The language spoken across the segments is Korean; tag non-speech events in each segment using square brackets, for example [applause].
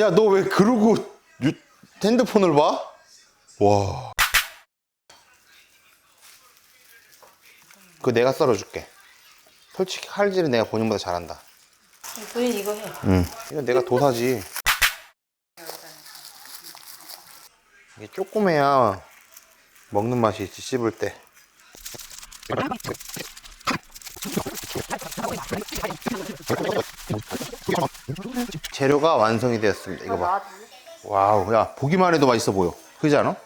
야, 너 왜 그러고 유- 핸드폰을 봐? 와. 그거 내가 썰어줄게. 솔직히 칼질은 내가 본인보다 잘한다. 본인 이거 해. 응. 이거 내가 도사지. 이게 조그매야 먹는 맛이 있지, 씹을 때. 재료가 완성이 되었습니다. 이거 봐. 와우, 야, 보기만 해도 맛있어 보여. 그지 않아?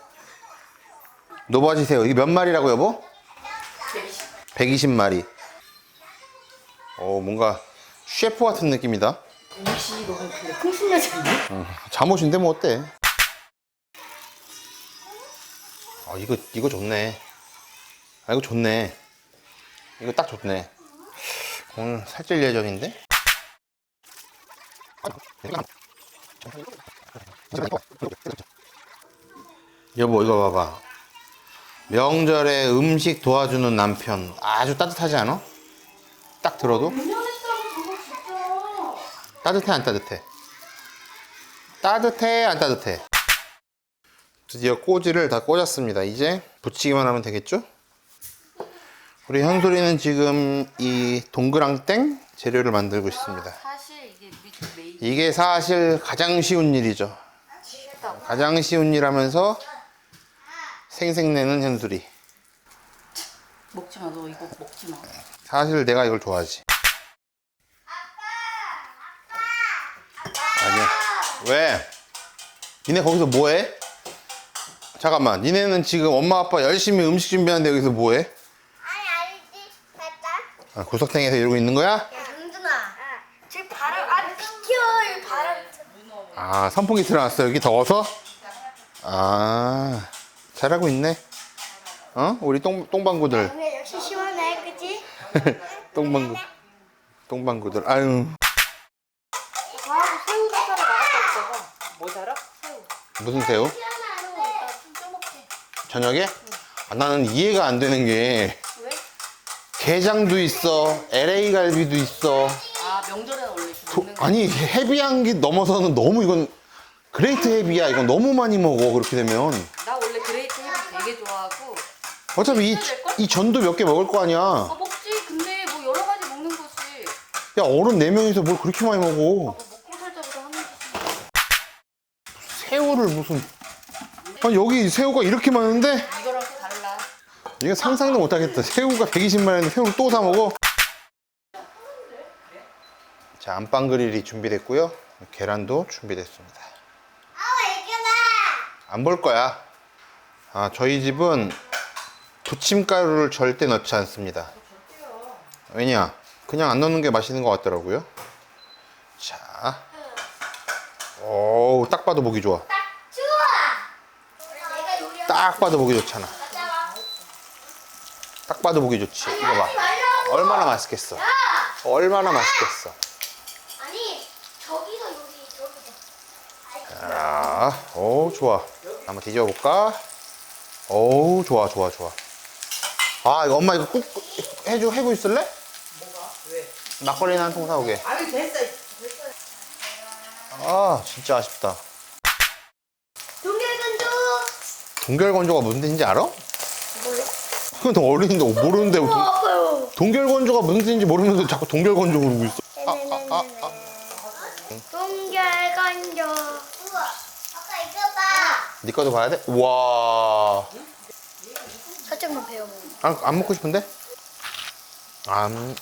노바지새우. 이게 몇 마리라고, 여보? 120마리. 어, 뭔가 셰프 같은 느낌이다. 않니? 잠옷인데 뭐 어때? 아 이거 이거 좋네. 아 이거 좋네. 이거 딱 좋네. 오늘 살찔 예정인데? 여보 이거 봐봐. 명절에 음식 도와주는 남편 아주 따뜻하지 않아? 딱 들어도? 따뜻해 안 따뜻해? 따뜻해 안 따뜻해? 드디어 꼬지를 다 꽂았습니다. 이제 붙이기만 하면 되겠죠? 우리 현솔이는 지금 이 동그랑땡 재료를 만들고 있습니다. 사실 이게 밑 메인 이게 사실 가장 쉬운 일이죠. 가장 쉬운 일 하면서 생색내는 현솔이. 먹지 마. 너 이거 먹지 마. 사실 내가 이걸 좋아하지. 아니야. 왜? 니네 거기서 뭐해? 잠깐만. 니네는 지금 엄마 아빠 열심히 음식 준비하는데 여기서 뭐해? 아, 구석탱이에서 이러고 있는 거야? 야 경준아 제 바람 아 비켜 이 바람 아, 선풍기 틀어놨어. 여기 더워서? 아, 잘하고 있네. 어? 우리 똥, 똥방구들. 오늘 역시 시원해 그치? [laughs] 똥방구. 똥방구들. 아유. 와 새우 젓가락 오빠가 뭐? 무슨 새우? 저녁에? 아, 나는 이해가 안 되는 게 왜? 게장도 있어, LA 갈비도 있어. 아 명절에는 원래 도- 거. 아니 헤비한 게 넘어서는 너무 이건 그레이트 헤비야. 이건 너무 많이 먹어 그렇게 되면. 나 원래 그레이트 헤비 되게 좋아하고. 어차피 이, 이 전도 몇 개 먹을 거 아니야. 아 먹지. 근데 뭐 여러 가지 먹는 거지. 야 어른 네 명이서 뭘 그렇게 많이 먹어? 뭐 먹고 살자보다 하는 거지. 새우를 무슨? 아니 여기 새우가 이렇게 많은데 달라. 이게 상상도 못하겠다. 새우가 120마리인데 새우를 또 사 먹어? 자 안방 그릴이 준비됐고요. 계란도 준비됐습니다. 안 볼 거야. 아, 저희 집은 부침가루를 절대 넣지 않습니다. 왜냐? 그냥 안 넣는 게 맛있는 것 같더라고요. 자. 오, 딱 봐도 보기 좋아. 딱 봐도 보기 좋잖아. 딱 봐도 보기 좋지. 이거 봐. 얼마나 맛있겠어. 얼마나 맛있겠어. 아니 저기서 요리 저기서 자, 오, 좋아. 한번 뒤져볼까? 오, 좋아, 좋아, 좋아. 아, 이거 엄마 이거 꼭 해줘, 해고 있을래? 뭐가? 왜? 막걸리나 한 통 사오게. 아니 됐어. 아, 진짜 아쉽다. 동결건조 동결건조가 무슨 뜻인지 알아? 그건 더 어린인데 모르는데 동, 아파요 동결건조가 무슨 뜻인지 모르면서 자꾸 동결건조 그러고 있어. 아, 아, 아, 아. 동결건조 우와 아빠 이거 봐 네 거도 봐야 돼? 우와. 살짝만 배워 안, 안 먹고 싶은데? 아, 음.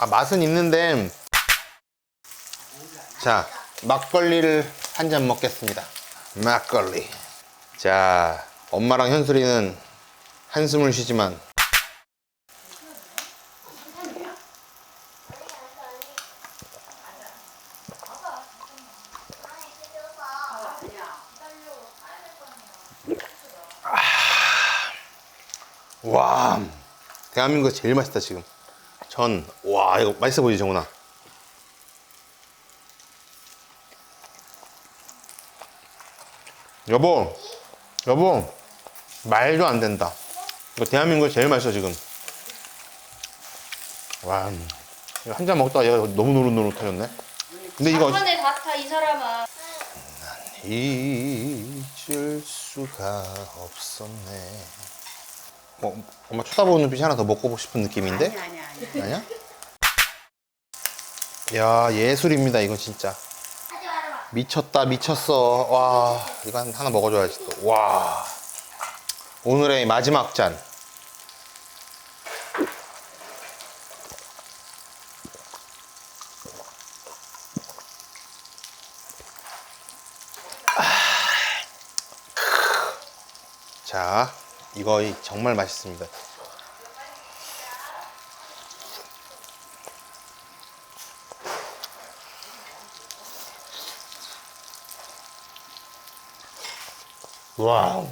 아, 맛은 있는데. 자, 막걸리를 한 잔 먹겠습니다. 막걸리. 자, 엄마랑 현수리는 한숨을 쉬지만. 와, 대한민국에서 제일 맛있다, 지금. 전, 와, 이거 맛있어 보이지, 정훈아? 여보, 여보, 말도 안 된다. 이거 대한민국에서 제일 맛있어, 지금. 와, 이거 한 잔 먹다가 얘가 너무 노릇노릇해졌네. 근데 이거 한번에 다타 이 사람아. 잊을 수가 없었네. 어, 엄마 쳐다보는 눈빛이 하나 더 먹고 싶은 느낌인데? 아니야 아니야 아니야. 아니야? 야 예술입니다 이거 진짜 미쳤다 미쳤어 와 이거 한- 하나 먹어줘야지 또와 오늘의 마지막 잔 아. 자, 이거 정말 맛있습니다. 와,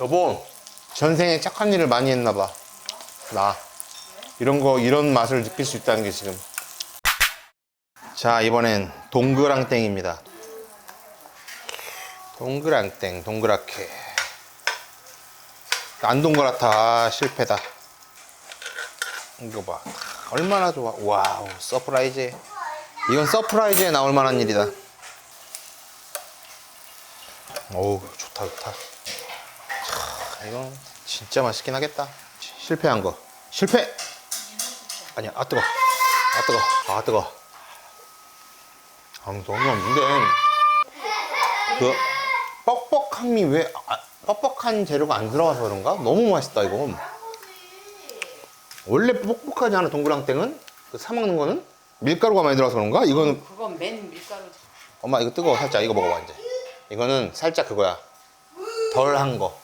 여보, 전생에 착한 일을 많이 했나 봐. 나. 이런 거, 이런 맛을 느낄 수 있다는 게 지금. 자, 이번엔 동그랑땡입니다. 동그랑땡, 동그랗게. 안 동그랗다. 아, 실패다. 이거 봐. 얼마나 좋아. 와우, 서프라이즈. 이건 서프라이즈에 나올 만한 일이다. 어우 좋다 좋다 차, 이건 진짜 맛있긴 하겠다. 시- 실패한 거. 실패! 아니야 아 뜨거. 아 뜨거. 아 뜨거. 아 너무 없는데. 그 뻑뻑함이 왜 아, 뻑뻑한 재료가 안 들어가서 그런가? 너무 맛있다 이거 원래 뻑뻑하지 않아 동그랑땡은 그 사 먹는 거는 밀가루가 많이 들어가서 그런가? 이거는 그건 맨 밀가루. 엄마 이거 뜨거워. 살짝 이거 먹어봐 이제. 이거는 살짝 그거야. 덜 한 거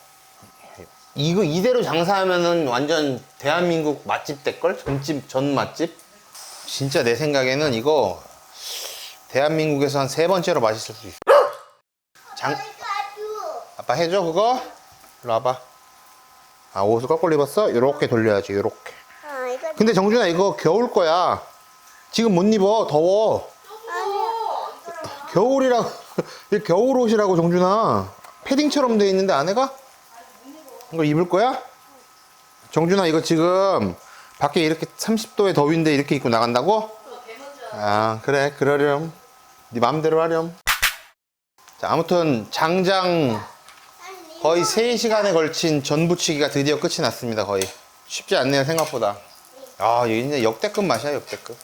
이거 이대로 장사하면은 완전 대한민국 맛집 될걸? 전집 전 맛집? 진짜 내 생각에는 이거 대한민국에서 한 세 번째로 맛있을 수 있어. 장 아빠 해줘 그거? 일로 와봐. 아 옷을 거꾸로 입었어? 요렇게 돌려야지 요렇게. 근데 정준아 이거 겨울 거야. 지금 못 입어 더워. 겨울이라고 이게 [laughs] 겨울 옷이라고 정준아. 패딩처럼 돼 있는데 안에가 이거 입을 거야? 정준아 이거 지금 밖에 이렇게 30도의 더위인데 이렇게 입고 나간다고? 아 그래. 그러렴. 네 맘대로 하렴. 자 아무튼 장장 거의 3시간에 걸친 전부치기가 드디어 끝이 났습니다 거의. 쉽지 않네요 생각보다. 아 이게 역대급 맛이야 역대급